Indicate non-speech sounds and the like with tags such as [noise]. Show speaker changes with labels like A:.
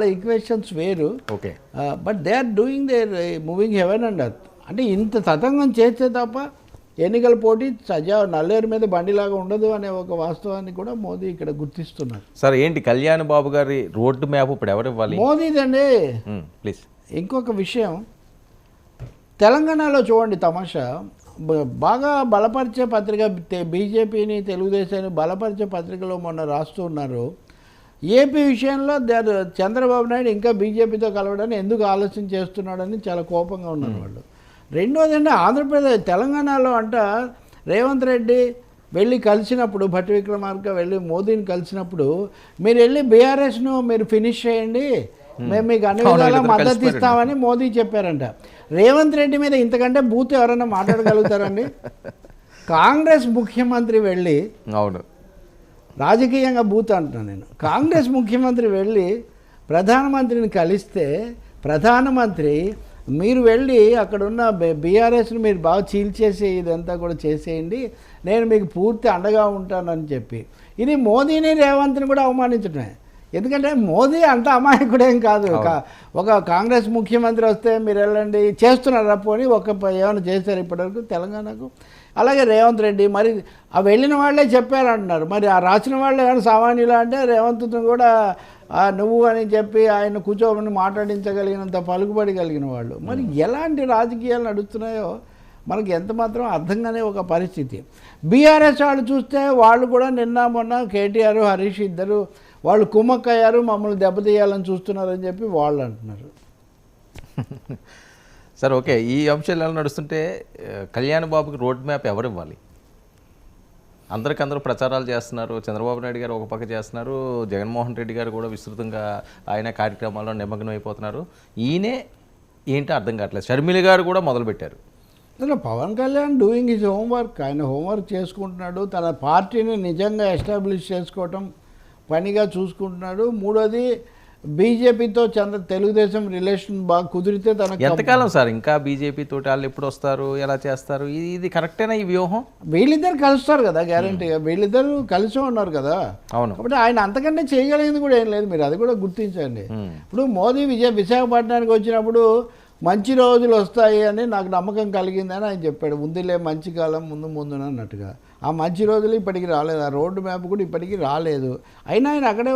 A: వాళ్ళ ఈక్వేషన్స్ వేరు.
B: Okay
A: but they are doing their moving heaven and earth అంటే ఇంత తతంగం చేస్తే తప్ప ఎన్నికల పోటీ సజా నల్లేరు మీద బండిలాగా ఉండదు అనే ఒక వాస్తవాన్ని కూడా మోదీ ఇక్కడ గుర్తిస్తున్నారు.
B: సార్ ఏంటి కళ్యాణ్ బాబు గారి రోడ్డు మ్యాప్ ఇప్పుడు ఎవరు ఇవ్వాలి?
A: మోదీదండి.
B: ప్లీజ్
A: ఇంకొక విషయం. తెలంగాణలో చూడండి తమాషా. బాగా బలపరిచే పత్రిక బీజేపీని తెలుగుదేశాన్ని బలపరిచే పత్రికలో మొన్న రాస్తూ ఉన్నారు. ఏపీ విషయంలో దాని చంద్రబాబు నాయుడు ఇంకా బీజేపీతో కలవడానికి ఎందుకు ఆలోచన చేస్తున్నాడని చాలా కోపంగా ఉన్నారు వాళ్ళు. రెండోది అంటే ఆంధ్రప్రదేశ్ తెలంగాణలో అంట రేవంత్ రెడ్డి వెళ్ళి కలిసినప్పుడు భట్టి విక్రమార్క వెళ్ళి మోదీని కలిసినప్పుడు మీరు వెళ్ళి బీఆర్ఎస్ను మీరు ఫినిష్ చేయండి. మేము మీకు అన్ని విధాలా మద్దతు. ఇస్తామని మోదీ చెప్పారంట. రేవంత్ రెడ్డి మీద ఇంతకంటే బూత్ ఎవరైనా మాట్లాడగలుగుతారండి? [laughs] కాంగ్రెస్ ముఖ్యమంత్రి వెళ్ళి
B: అవును.
A: రాజకీయంగా బూత్ అంటున్నాను నేను. కాంగ్రెస్ ముఖ్యమంత్రి వెళ్ళి ప్రధానమంత్రిని కలిస్తే ప్రధానమంత్రి మీరు వెళ్ళి అక్కడున్న బీఆర్ఎస్ని మీరు బాగా చీల్చేసి ఇదంతా కూడా చేసేయండి నేను మీకు పూర్తి అండగా ఉంటానని చెప్పి. ఇది మోదీని రేవంత్ని కూడా అవమానించడమే ఎందుకంటే మోదీ అంత అమాయకుడేం కాదు. ఒక- ఒక కాంగ్రెస్ ముఖ్యమంత్రి వస్తే మీరు వెళ్ళండి చేస్తున్నారా పోని ఒక ఏమైనా చేశారు ఇప్పటివరకు తెలంగాణకు? అలాగే రేవంత్ రెడ్డి మరి ఆ వెళ్ళిన వాళ్ళే చెప్పారంటున్నారు. మరి ఆ రాసిన వాళ్ళు ఏమైనా సామాన్యులు అంటే రేవంత్తో కూడా నువ్వు అని చెప్పి ఆయన కూర్చోమని మాట్లాడించగలిగినంత పలుకుబడి కలిగిన వాళ్ళు. మరి ఎలాంటి రాజకీయాలు నడుస్తున్నాయో మనకి ఎంత మాత్రం అర్థంగానే ఒక పరిస్థితి. బీఆర్ఎస్ వాళ్ళు చూస్తే వాళ్ళు కూడా నిన్న మొన్న కేటీఆర్ హరీష్ ఇద్దరు వాళ్ళు కుమ్మక్కయ్యారు మమ్మల్ని దెబ్బతీయాలని చూస్తున్నారని చెప్పి వాళ్ళు అంటున్నారు.
B: Sir okay. ఈ అంశాలు ఎలా నడుస్తుంటే కళ్యాణ్ బాబుకి రోడ్ మ్యాప్ ఎవరు ఇవ్వాలి? అందరికి అందరూ ప్రచారాలు చేస్తున్నారు. చంద్రబాబు నాయుడు గారు ఒక పక్క చేస్తున్నారు. జగన్మోహన్ రెడ్డి గారు కూడా విస్తృతంగా ఆయన కార్యక్రమాల్లో నిమగ్నం అయిపోతున్నారు. ఈయనే ఏంటో అర్థం కావట్లేదు. షర్మిల గారు కూడా మొదలుపెట్టారు.
A: Pawan Kalyan doing his homework ఆయన హోంవర్క్ చేసుకుంటున్నాడు. తన పార్టీని నిజంగా ఎస్టాబ్లిష్ చేసుకోవటం పనిగా చూసుకుంటున్నాడు. మూడోది బీజేపీతో చంద్ర తెలుగుదేశం రిలేషన్ బాగా కుదిరితే తనకు
B: ఎంతకాలం సార్? ఇంకా బీజేపీ తోటి వాళ్ళు ఎప్పుడు వస్తారు? ఎలా చేస్తారు? ఇది కరెక్టేనా ఈ వ్యూహం?
A: వీళ్ళిద్దరు కలుస్తారు కదా గ్యారంటీగా వీళ్ళిద్దరు కలిసి ఉన్నారు కదా.
B: అవును.
A: కాబట్టి ఆయన అంతకంటే చేయగలిగింది కూడా ఏం లేదు. మీరు అది కూడా గుర్తించండి. ఇప్పుడు మోదీ విజయ విశాఖపట్నానికి వచ్చినప్పుడు మంచి రోజులు వస్తాయి అని నాకు నమ్మకం కలిగిందని ఆయన చెప్పాడు. ముందులే మంచి కాలం ముందు ముందున అన్నట్టుగా. ఆ మంచి రోజులు ఇప్పటికి రాలేదు. ఆ రోడ్డు మ్యాప్ కూడా ఇప్పటికీ రాలేదు. అయినా ఆయన అక్కడే